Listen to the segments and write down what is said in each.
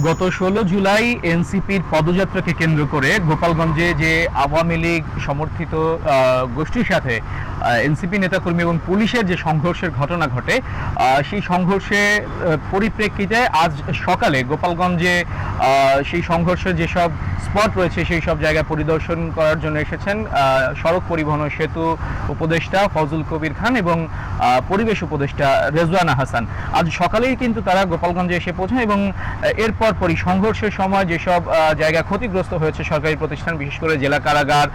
গত ষোলো জুলাই এনসিপির পদযাত্রাকে কেন্দ্র করে গোপালগঞ্জে যে আওয়ামী লীগ সমর্থিত গোষ্ঠীর সাথে এনসিপি নেতাকর্মী এবং পুলিশের যে সংঘর্ষের ঘটনা ঘটে সেই সংঘর্ষের পরিপ্রেক্ষিতে আজ সকালে গোপালগঞ্জে সেই সংঘর্ষের যেসব স্পট রয়েছে সেই সব জায়গা পরিদর্শন করার জন্য এসেছেন সড়ক পরিবহন সেতু উপদেষ্টা ফজল কবির খান এবং পরিবেশ উপদেষ্টা রেজওয়ানা হাসান। আজ সকালেই কিন্তু তারা গোপালগঞ্জে এসে পৌঁছান এবং এরপর পরই সংঘর্ষের সময় যেসব জায়গা ক্ষতিগ্রস্ত হয়েছে সরকারি প্রতিষ্ঠান, বিশেষ করে জেলা কারাগার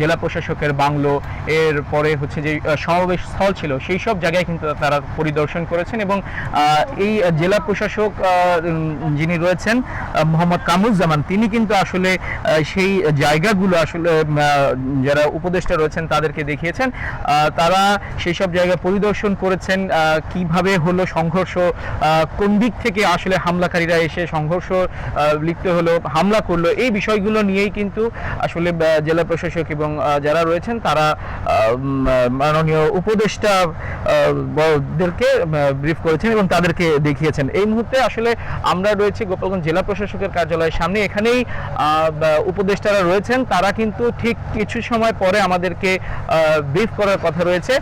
জেলা প্রশাসকের বাংলো এর পরে হচ্ছে যে সমাবেশ স্থল ছিল, সেই সব জায়গায় কিন্তু তারা পরিদর্শন করেছেন এবং এই জেলা প্রশাসক যিনি রয়েছেন মোহাম্মদ কামরুজ্জামান, তিনি কিন্তু আসলে সেই জায়গাগুলো আসলে যারা উপদেষ্টা রয়েছেন তাদেরকে দেখিয়েছেন। তারা সেই সব জায়গা পরিদর্শন করেছেন কীভাবে হলো সংঘর্ষ কোন দিক থেকে আসলে হামলাকারীরা এসে সংঘর্ষ লিপ্ত হলো, হামলা করল, এই বিষয়গুলো নিয়েই কিন্তু আসলে জেলা প্রশাসক এবং যারা রয়েছেন তারা মাননীয় উপদেষ্টা দেরকে ব্রিফ করেছেন এবং তাদেরকে দেখিয়েছেন। এই মুহূর্তে আসলে আমরা রয়েছি গোপালগঞ্জ জেলা প্রশাসকের কার্যালয়ের সামনে। এখানেই উপদেষ্টারা রয়েছেন। তারা কিন্তু ঠিক কিছু সময় পরে আমাদেরকে ব্রিফ করার কথা রয়েছে।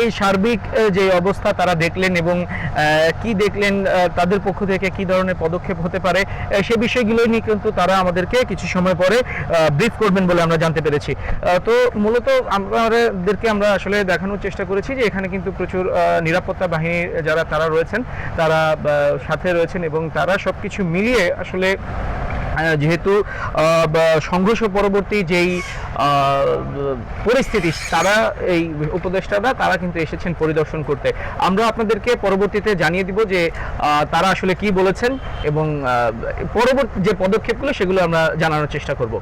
এই সার্বিক যে অবস্থা তারা দেখলেন এবং কি দেখলেন তাদের পক্ষ থেকে কি ধরনের পদক্ষেপ হতে পারে সে বিষয়গুলো নিয়ে কিন্তু তারা আমাদেরকে কিছু সময় পরে ব্রিফ করবেন বলে আমরা জানতে পেরেছি। তো মূলত আমাদেরকে আমরা আসলে দেখানোর চেষ্টা করেছি যে এখানে কিন্তু প্রচুর নিরাপত্তা বাহিনীর যারা তারা রয়েছেন, তারা সাথে রয়েছেন এবং তারা সব কিছু মিলিয়ে আসলে যেহেতু সংঘর্ষ পরবর্তী যেই পরিস্থিতি, তারা এই উপদেষ্টারা, তারা কিন্তু এসেছেন পরিদর্শন করতে। আমরা আপনাদেরকে পরবর্তীতে জানিয়ে দিব যে তারা আসলে কি বলেছেন এবং পরবর্তী যে পদক্ষেপগুলো, সেগুলো আমরা জানানোর চেষ্টা করব।